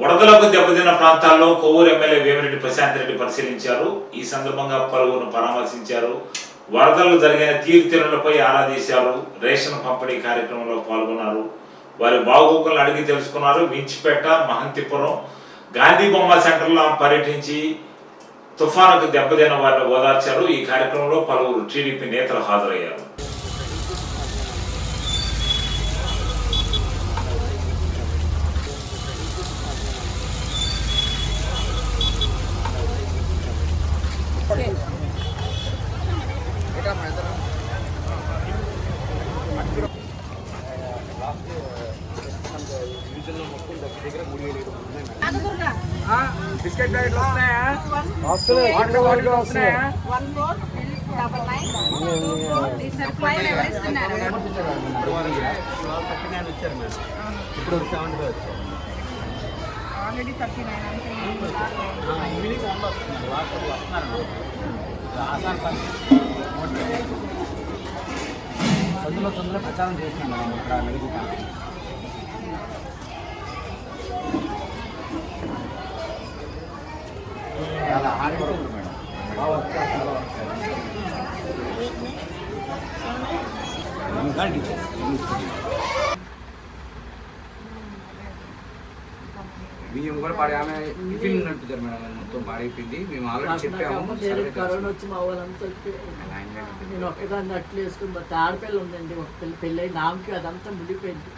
వరదలకు దెబ్బతిన్న ప్రాంతాల్లో కొవ్వూరు ఎమ్మెల్యే వేమిరెడ్డి ప్రశాంత్ రెడ్డి పరిశీలించారు. ఈ సందర్భంగా పలువురును పరామర్శించారు. వరదలు జరిగిన తీరుతెన్నులపై ఆరా తీశారు. రేషన్ పంపిణీ కార్యక్రమంలో పాల్గొన్నారు. వారి బాగోగులను అడిగి తెలుసుకున్నారు. వించిపేట మహంతిపురం గాంధీ బొమ్మ సెంటర్లో పర్యటించి తుఫానుకు దెబ్బతిన్న వారిని ఓదార్చారు. ఈ కార్యక్రమంలో పలువురు టీడీపీ నేతలు హాజరయ్యారు. బిస్కెట్ ప్యాకెట్లు వస్తున్నాయా? వస్తున్నాయి. వాటర్ బాటిల్ వస్తున్నాయా? ఇప్పుడు వచ్చాయి ఆల్రెడీ థర్టీ నైన్ అంటే ఈవినింగ్ వస్తున్నారు వాటర్ వస్తున్నారు సందులో సందులో ప్రచారం చేస్తున్నాను మనం ఇక్కడ మెరుగు చాలా హార్డ్ వర్క్ మేడం. ఇంకా బియ్యం కూడా పాడే ఆమె టిఫిన్ నడుపుతారు మేడం మొత్తం పాడైపోయింది. మేము ఆల్రెడీ చెప్పాము కరోనా వచ్చి మా వాళ్ళంతా. నేను ఒక్కదాన్ని అట్లు వేసుకుని మా ఆడపిల్ల ఉందండి ఒక పిల్ల పెళ్ళి నామకి అదంతా ముడిపోయింది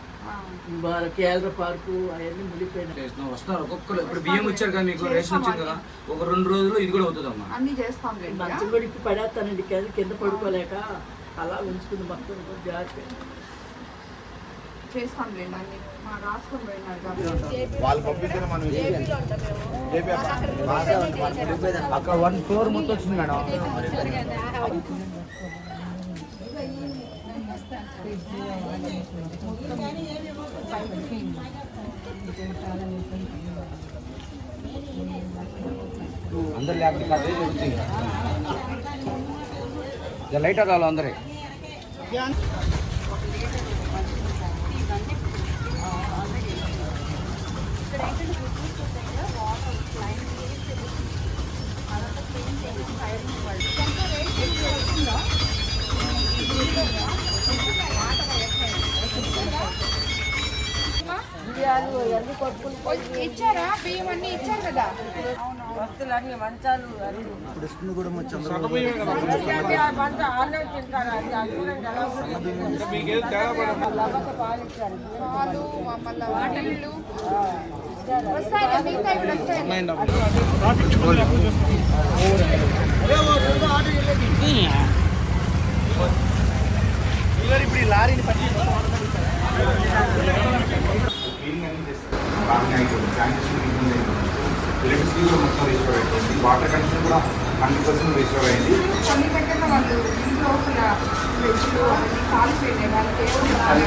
కేంద్ర పార్కు అవన్నీ ముడిపోయినాయి చేస్తున్నాం వస్తున్నారు ఒక్కొక్కరు. ఇప్పుడు బియ్యం వచ్చారు కదా మీకు రేషన్ వచ్చింది కదా ఒక రెండు రోజులు ఇది కూడా అవుతుందమ్మా. అన్ని చేస్తాం మంచం కూడా ఇప్పుడు పడేస్తానండి కింద కింద పడుకోలేక అలా ఉంచుకుంది మొత్తం. జాగ్రత్త. చేస్తాం లేండి అన్ని మా రాసుకొని పోయినారు కాబట్టి. వాళ్ళు పంపించిన మనం అక్కడ వన్ ఫ్లోర్ మొత్తం వచ్చింది మేడం. అందరు లేకపోతే లైట్ కావాలి అందరే. ఇచ్చారా? బియ్యం అన్ని ఇచ్చారు కదా? వస్తువులన్నీ మంచాలు ఇప్పుడు ఇస్తుంది కూడా పాలు మమ్మల్ని మిగతా ఇప్పుడు లారీని పట్టి ఎలక్ట్రిసిటీ కూడా మొత్తం రిజిస్టర్ వాటర్ కనెక్షన్ కూడా హండ్రెడ్ పర్సెంట్ రిజిస్టర్ అయింది కాలిపోయినాయి అది